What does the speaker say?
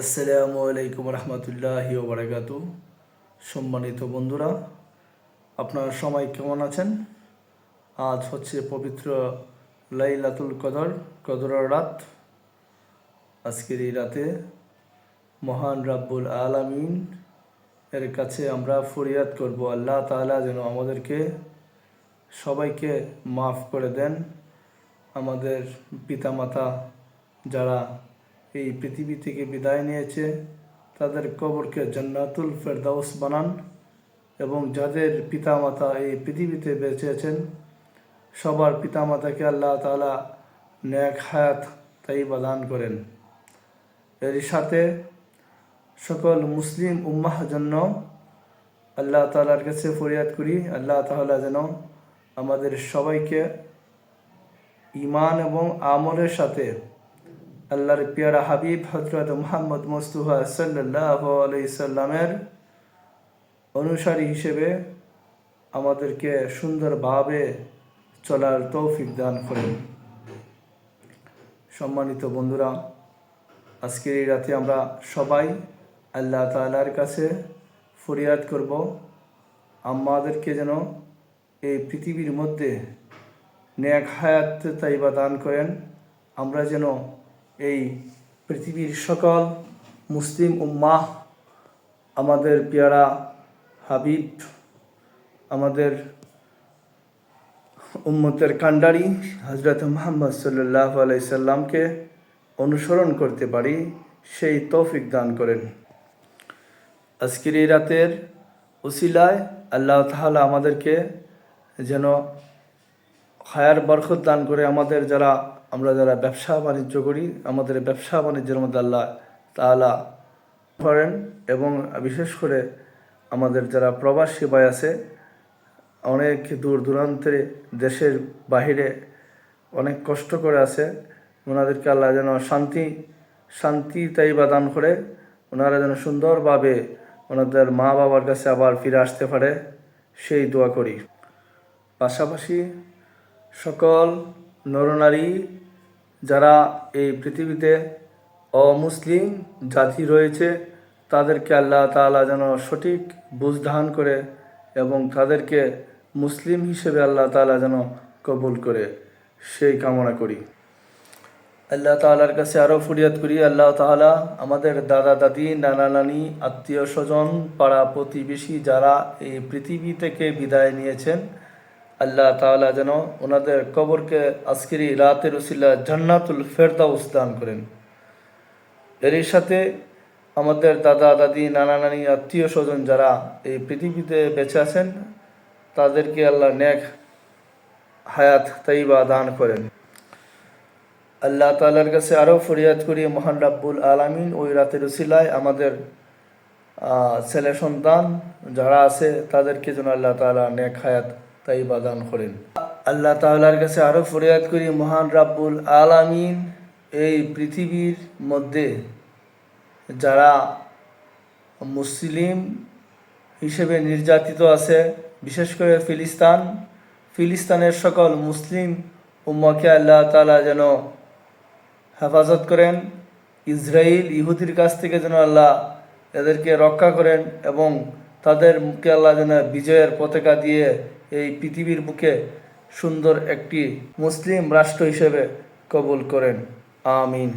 আসসালামু আলাইকুম রহমতুল্লাহ বারাকাত সম্মানিত বন্ধুরা, আপনারা সবাই কেমন আছেন? আজ হচ্ছে পবিত্র লাইলাতুল কদর, কদরের রাত। আজকের এই রাতে মহান রাব্বুল আলামিন এর কাছে আমরা ফরিয়াদ করব। আল্লাহ তাআলা যেন আমাদেরকে সবাইকে মাফ করে দেন। আমাদের পিতামাতা যারা এই পৃথিবী থেকে বিদায় নিয়েছে। তাদের কবরকে জান্নাতুল ফেরদাউস বানান এবং যাদের পিতামাতা এই পৃথিবীতে বেঁচে আছেন সবার পিতামাতাকে আল্লাহ তাআলা ন্যাক হায়াত তাই দান করেন। এর সাথে সকল মুসলিম উম্মাহ জন্য আল্লাহ তাআলার কাছে ফরিয়াদ করি, আল্লাহ তাআলা যেন আমাদের সবাইকে ইমান এবং আমলের সাথে আল্লাহর পিয়ারা হাবিব হজরত মোহাম্মদ মুস্তুফা সাল্লাহ সাল্লামের অনুসারী হিসেবে আমাদেরকে সুন্দরভাবে চলার তৌফিক দান করেন। সম্মানিত বন্ধুরা, আজকের এই রাতে আমরা সবাই আল্লাহ তালার কাছে ফরিয়াদ করব। আমাদেরকে যেন এই পৃথিবীর মধ্যে ন্যাক হায়াত তাইবা দান করেন। আমরা যেন এই পৃথিবীর সকল মুসলিম উম্মাহ, আমাদের পেয়ারা হাবিব, আমাদের উম্মতের কান্ডারি হজরত মোহাম্মদ সাল্লাহ আলাইসাল্লামকে অনুসরণ করতে পারি, সেই তৌফিক দান করেন। আজকের এই রাতের উসিলায় আল্লাহ তাহলে আমাদেরকে যেন খায়ার বরকত দান করে আমাদের যারা আমরা যারা ব্যবসা বাণিজ্য করি, আমাদের ব্যবসা বাণিজ্যের মধ্যে আল্লাহ তালা করেন এবং বিশেষ করে আমাদের যারা প্রবাসী ভাই আছে, অনেক দূর দূরান্তে দেশের বাহিরে অনেক কষ্ট করে আছে, ওনাদেরকে আল্লাহ যেন শান্তি শান্তি তাই দান করে, ওনারা যেন সুন্দরভাবে ওনাদের মা বাবার কাছে আবার ফিরে আসতে পারে, সেই দোয়া করি। পাশাপাশি সকল নরনারী যারা এই পৃথিবীতে অমুসলিম জাতি রয়েছে, তাদেরকে আল্লাহ তাআলা যেন সঠিক বুঝধান করে এবং তাদেরকে মুসলিম হিসেবে আল্লাহ তাআলা যেন কবুল করে। সেই কামনা করি। আল্লাহ তাআলার কাছে আরও ফরিয়াদ করি। আল্লাহ তাআলা আমাদের দাদা, দাদি, নানা, নানি, আত্মীয় স্বজন, পাড়া প্রতিবেশী যারা এই পৃথিবী থেকে বিদায় নিয়েছেন আল্লাহ তাআলা যেন ওনাদের কবরকে আজকের এই রাতের উসিলা জান্নাতুল ফেরদাউস দান করেন। এরই সাথে আমাদের দাদা, দাদি, নানা, নানি, আত্মীয় স্বজন যারা এই পৃথিবীতে বেঁচে আছেন, তাদেরকে আল্লাহ নেক হায়াত, তাইবা দান করেন। আল্লাহ তাআলার কাছে আরও ফরিয়াদ করি, মহান রাব্বুল আলামিন ওই রাতের উসিলায় আমাদের ছেলে সন্তান যারা আছে, তাদেরকে যেন আল্লাহ তাআলা নেক হায়াত তাইবা দান করেন। আল্লাহ তাআলার কাছে আরও ফরিয়াদ করি, মহান রাব্বুল আলামিন এই পৃথিবীর মধ্যে যারা মুসলিম হিসেবে নির্যাতিত আছে, বিশেষ করে ফিলিস্তান, ফিলিস্তানের সকল মুসলিম উম্মাকে আল্লাহ তাআলা যেন হেফাজত করেন ইসরায়েল ইহুদির কাছ থেকে যেন আল্লাহ এদেরকে রক্ষা করেন এবং তাদেরকে আল্লাহ যেন বিজয়ের পতাকা দিয়ে এই পৃথিবীর বুকে সুন্দর একটি মুসলিম রাষ্ট্র হিসেবে কবুল করেন। আমিন।